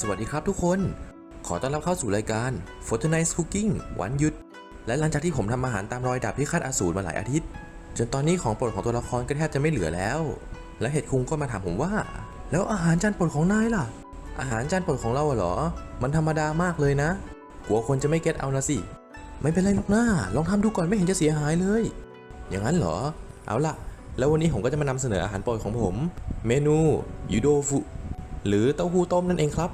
สวัสดีครับทุกคน ขอต้อนรับเข้าสู่รายการ Fortnite Cooking วันหยุด และหลังจากที่ผมทำอาหารตามรอยดาบที่คาดอาสูรมาหลายอาทิตย์ จนตอนนี้ของโปรดของตัวละครก็แทบจะไม่เหลือแล้ว และเห็ดคุงก็มาถามผมว่า แล้วอาหารจานโปรดของนายล่ะ อาหารจานโปรดของเราเหรอ มันธรรมดามากเลยนะ กลัวคนจะไม่เก็ตเอานะสิ ไม่เป็นไรหรอกนะลองทำดูก่อนไม่เห็นจะเสียหายเลย อย่างนั้นเหรอ เอาล่ะ แล้ววันนี้ผมก็จะมานำเสนออาหารโปรดของผม เมนูยูโดฟุ หรือเต้าหู้ต้มนั่นเองครับ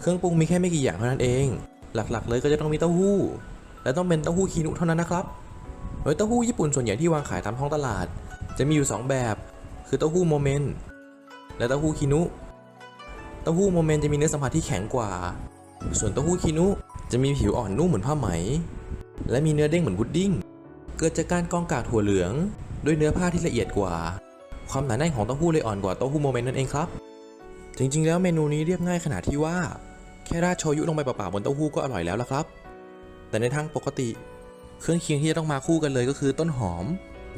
เครื่องปรุงมีแค่ไม่กี่อย่างเท่านั้นเอง หลักๆ เลยก็จะต้องมีเต้าหู้ และต้องเป็นเต้าหู้คีนุเท่านั้นนะครับโดยเต้าหู้ญี่ปุ่นส่วนใหญ่ที่วางขายตามท้องตลาด จะมีอยู่ 2 แบบ คือเต้าหู้โมเมนต์และเต้าหู้คีนุเต้าหู้โมเมนต์จะมีเนื้อสัมผัสที่แข็งกว่า ส่วนเต้าหู้คีนุจะมีผิวอ่อนนุ่มเหมือนผ้าไหม และมีเนื้อเด้งเหมือนพุดดิ้ง เกิดจากการกองกากถั่วเหลือง ด้วยเนื้อผ้าที่ละเอียดกว่า ความหนาแน่นของเต้าหู้เลยอ่อนกว่าเต้าหู้โมเมนต์นั่นเองครับ จริงๆ แล้วเมนูนี้เรียบง่ายขนาดที่ว่า แค่ราดโชยุลงไปเปล่าๆบนเต้าหู้ก็อร่อยแล้วละครับ แต่ในทางปกติ เครื่องเคียงที่จะต้องมาคู่กันเลยก็คือต้นหอม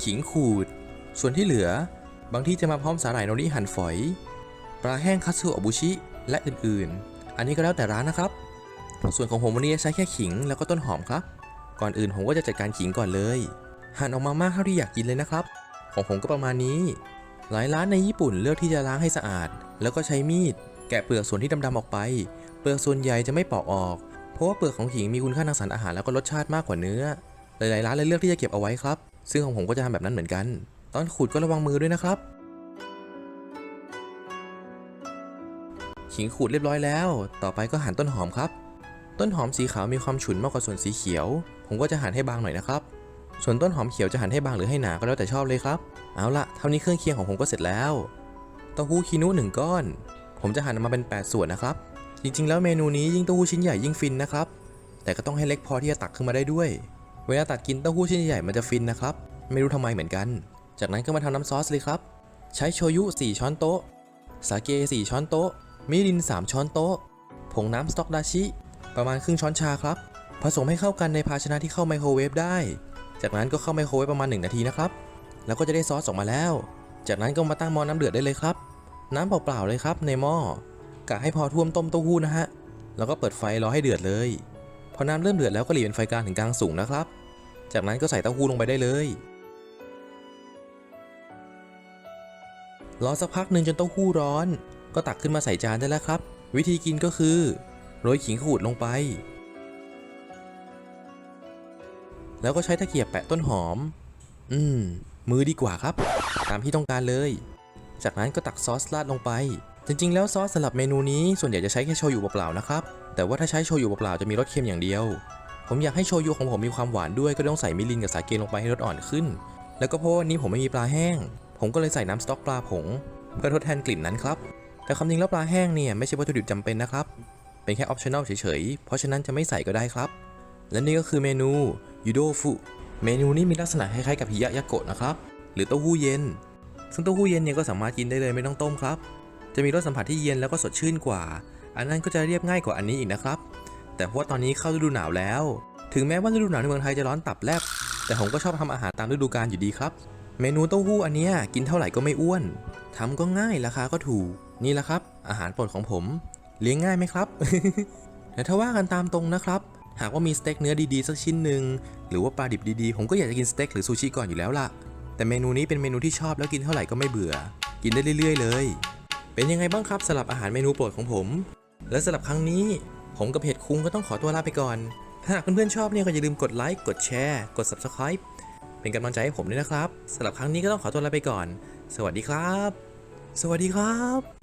ขิงขูด ส่วนที่เหลือ บางที่จะมาพร้อมสาหร่ายโนริหั่นฝอย ปลาแห้งคัตสึอบุชิและอื่นๆ อันนี้ก็แล้วแต่ร้านนะครับ ส่วนของผมวันนี้จะใช้แค่ขิงแล้วก็ต้นหอมครับ ก่อนอื่นผมก็จะจัดการขิงก่อนเลย หั่นออกมามากเท่าที่อยากกินเลยนะครับ ของผมก็ประมาณนี้ หลายร้านในญี่ปุ่นเลือกที่จะล้างให้สะอาด แล้วก็ใช้มีด แกะเปลือกส่วนที่ดำๆออกไป เปลือกส่วนใหญ่จะไม่ปอกออก เพราะว่าเปลือกของขิงมีคุณค่าทางสารอาหารแล้วก็รสชาติมากกว่าเนื้อ หลายๆร้านเลยเลือกที่จะเก็บเอาไว้ครับ ซึ่งของผมก็จะทำแบบนั้นเหมือนกัน ตอนขูดก็ระวังมือด้วยนะครับ ขิงขูดเรียบร้อยแล้ว ต่อไปก็หั่นต้นหอมครับ ต้นหอมสีขาวมีความฉุนมากกว่าส่วนสีเขียว ผมก็จะหั่นให้บางหน่อยนะครับส่วนต้นหอมเขียวจะหั่นให้บางหรือให้หนาก็แล้วแต่ชอบเลยครับ เอาละเท่านี้เครื่องเคียงของผมก็เสร็จแล้ว ต้าหู้คีนุหนึ่งก้อน ผมจะหั่นออกมาเป็น 8 ส่วนนะครับ จริงๆ แล้วเมนูนี้ยิ่งเต้าหู้ชิ้นใหญ่ยิ่งฟินนะครับ แต่ก็ต้องให้เล็กพอที่จะตักขึ้นมาได้ด้วย เวลาตัดกินเต้าหู้ชิ้นใหญ่มันจะฟินนะครับ ไม่รู้ทำไมเหมือนกัน จากนั้นก็มาทำน้ำซอสเลยครับ ใช้โชยุ 4 ช้อนโต๊ะ สาเก 4 ช้อนโต๊ะ มิริน 3 ช้อนโต๊ะ ผงน้ำสต๊อกดาชิ ประมาณครึ่งช้อนชาครับ ผสมให้เข้ากันในภาชนะที่เข้าไมโครเวฟได้ จากนั้นก็เข้าไมโครเวฟประมาณ 1 นาทีนะครับ แล้วก็จะได้ซอสออกมาแล้ว จากนั้นก็มาตั้งหม้อน้ำเดือดได้เลยครับ น้ำเปล่าๆเลยครับในหม้อกะให้พอท่วมต้มเต้าหู้นะฮะ แล้วก็เปิดไฟรอให้เดือดเลย พอน้ำเริ่มเดือดแล้วก็หลีเป็นไฟกลางถึงกลางสูงนะครับ จากนั้นก็ใส่เต้าหู้ลงไปได้เลย รอสักพักหนึ่งจนเต้าหู้ร้อน ก็ตักขึ้นมาใส่จานได้แล้วครับ วิธีกินก็คือโรยขิงขูดลงไป แล้วก็ใช้ตะเกียบแปะต้นหอม อืม มือดีกว่าครับ ตามที่ต้องการเลย จากนั้นก็ตักซอสราดลงไป จริงๆ แล้วซอสสำหรับเมนูนี้ส่วนใหญ่จะใช้แค่โชยุเปล่าๆนะครับ แต่ว่าถ้าใช้โชยุเปล่าๆจะมีรสเค็มอย่างเดียว ผมอยากให้โชยุของผมมีความหวานด้วยก็ต้องใส่มิรินกับสาเกลงไปให้รสอ่อนขึ้น แล้วก็เพราะวันนี้ผมไม่มีปลาแห้ง ผมก็เลยใส่น้ำสต๊อกปลาผง เพื่อทดแทนกลิ่นนั้นครับ แต่ความจริงแล้วปลาแห้งเนี่ยไม่ใช่วัตถุดิบจำเป็นนะครับ เป็นแค่ออปชั่นอลเฉยๆ เพราะฉะนั้นจะไม่ใส่ก็ได้ครับ และนี่ก็คือเมนูยูโดฟุ เมนูนี้มีลักษณะคล้ายๆกับฮิยะยาโกะนะครับ หรือเต้าหู้เย็น ซึ่งเต้าหู้เย็นเนี่ยก็สามารถกินได้เลยไม่ต้องต้มครับ จะมีรสสัมผัสที่เย็นแล้วก็สดชื่นกว่า อันนั้นก็จะเรียบง่ายกว่าอันนี้อีกนะครับ แต่เพราะว่าตอนนี้เข้าฤดูหนาวแล้ว ถึงแม้ว่าฤดูหนาวในเมืองไทยจะร้อนตับแลบ แต่ผมก็ชอบทำอาหารตามฤดูกาลอยู่ดีครับ เมนูเต้าหู้อันนี้กินเท่าไหร่ก็ไม่อ้วนทำก็ง่ายราคาก็ถูก นี่แหละครับ อาหารโปรดของผม เลี้ยงง่ายไหมครับแต่ถ้าว่ากันตามตรงนะครับหากว่ามีสเต็กเนื้อดีๆสักชิ้นหนึ่งหรือว่าปลาดิบดีๆ ผมก็อยากจะกินสเต็กหรือซูชิก่อนอยู่แล้วล่ะ แต่เมนูนี้เป็นเมนูที่ชอบแล้วกินเท่าไหร่ก็ไม่เบื่อ กินได้เรื่อยๆ เลย เป็นยังไงบ้างครับสำหรับอาหารเมนูโปรดของผม และสำหรับครั้งนี้ ผมกับเห็ดคุ้งก็ต้องขอตัวลาไปก่อน ถ้าหากเพื่อนๆชอบเนี่ยก็อย่าลืมกดไลค์กดแชร์กด subscribe เป็นกำลังใจให้ผมด้วยนะครับสำหรับครั้งนี้ก็ต้องขอตัวลาไปก่อน สวัสดีครับ สวัสดีครับ